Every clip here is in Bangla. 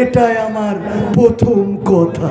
এটাই আমার প্রথম কথা।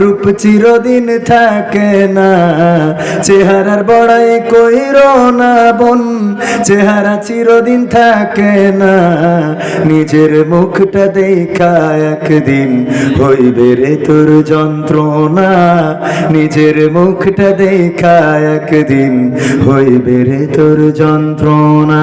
রূপ চিরদিন থাকে না। চেহারার বড়াই কইর না বোন, চেহারা চিরদিন থাকে না। নিজের মুখটা দেখা একদিন হইবে রে তোর যন্ত্রণা। নিজের মুখটা দেখা একদিন হইবে রে তোর যন্ত্রণা।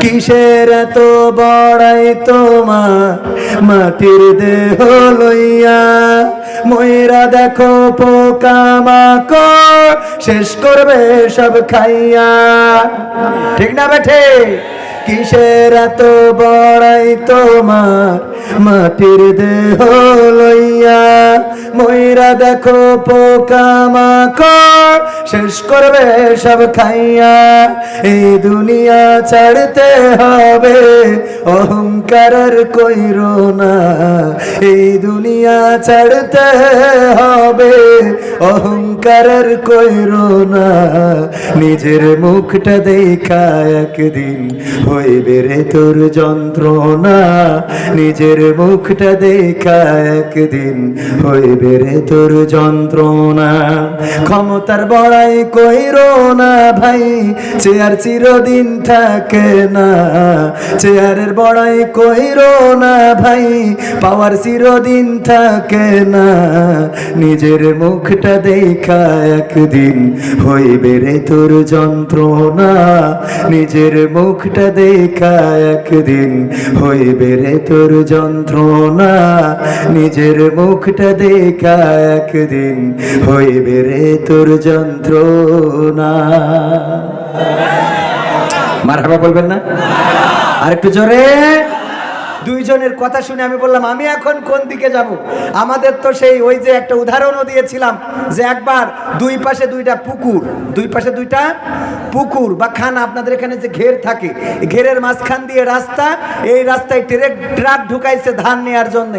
কিসের এত বড়াই তোমার? মাটির দেহ লইয়া ময়রা দেখো পোকা মাকড়, শেষ করবে সব খাইয়া। ঠিক না বেঠে? কিসের এত বড়াই তোমার? মাটির দেহ লইয়া ময়রা দেখো পোকা মাকড় শেষ করবে সব খাইয়া। এই দুনিয়া ছাড়তে হবে অহংকার কইর না। এই দুনিয়া ছাড়তে হবে অহংকারের কইর না। নিজের মুখটা দেখা একদিন হইবে রে তোর যন্ত্রণা। নিজের মুখটা দেখা একদিন হইবে রে তোর যন্ত্রণা। ক্ষমতার বড়াই কইর না ভাই, চেয়ার চিরদিন থাকে না। চেয়ারের বড়াই কইর না ভাই, পাওয়ার চিরদিন থাকে না। নিজের মুখটা দেখা একদিন হইবে রে তোর যন্ত্রণা। নিজের মুখটা দেখা একদিন হইবে রে তোর যন্ত্রণা। নিজের মুখটা দেখা একদিন হইবে রে তোর যন্ত্রণা। মারহাবা বলবেন না? আরেকটু জোরে। দুইজনের কথা শুনে আমি বললাম, আমি এখন কোন দিকে যাব? আমাদের তো সেই ওই যে একটা উদাহরণও দিয়েছিলাম যে একবার দুই পাশে দুইটা পুকুর, দুই পাশে দুইটা পুকুর বা খান আপনাদের এখানে যে ঘের থাকে ঘেরের মাঝখান দিয়ে রাস্তা, এই রাস্তায় ট্রেক, ট্রাক ঢুকাইছে ধান নেওয়ার জন্য।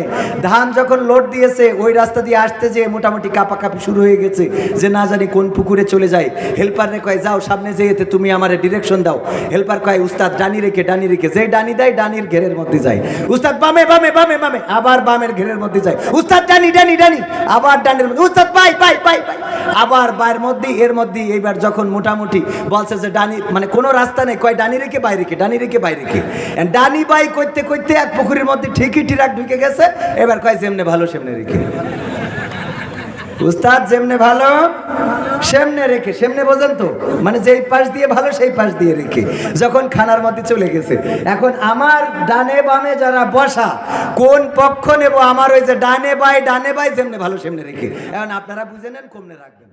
ধান যখন লোড দিয়েছে, ওই রাস্তা দিয়ে আসতে যেয়ে মোটামুটি কাপাকাপি শুরু হয়ে গেছে যে না জানি কোন পুকুরে চলে যায়। হেল্পারে কয়, যাও সামনে যেতে তুমি আমার ডিরেকশন দাও। হেল্পার কয়, উস্তাদ, ডানি রেখে ডানি রেখে। যেই ডানি দেয়, ডানির ঘেরের মধ্যে যায়। উস্তাদ, বামে বামে বামে বামে। আবার বামের ঘেরের মধ্যে যায়। উস্তাদ ডানি ডানি ডানি আবার ডানের মধ্যে উস্তাদ, পাই পাই পাই আবার বাইরের মধ্যে, এর মধ্যে, এইবার যখন মোটামুটি বলছে যে ডানি মানে কোনো রাস্তা নেই, কয় ডানি রেখে বাইরে রেখে, ডানি রেখে বাইরে রেখে। ডানি, বাই করতে করতে এক পুকুরের মধ্যে ঠিকই টিরাক ঢুকে গেছে, এবার কয় যেমনে ভালো, সেমনে রেখে। উস্তাদ যেমনে ভালো, সেমনে রেখে, সেমনে বোঝেন তো? মানে যেই পাশ দিয়ে ভালো, সেই পাশ দিয়ে রেখে। যখন খানার মধ্যে চলে গেছে। এখন আমার ডানে বামে যারা বসা, কোন পক্ষ নেব? আমার ওই যে ডানে বাই ডানে বাই, যেমনে ভালো, সেমনে রেখে। এখন আপনারা বুঝে নেন, কমনে রাখবেন।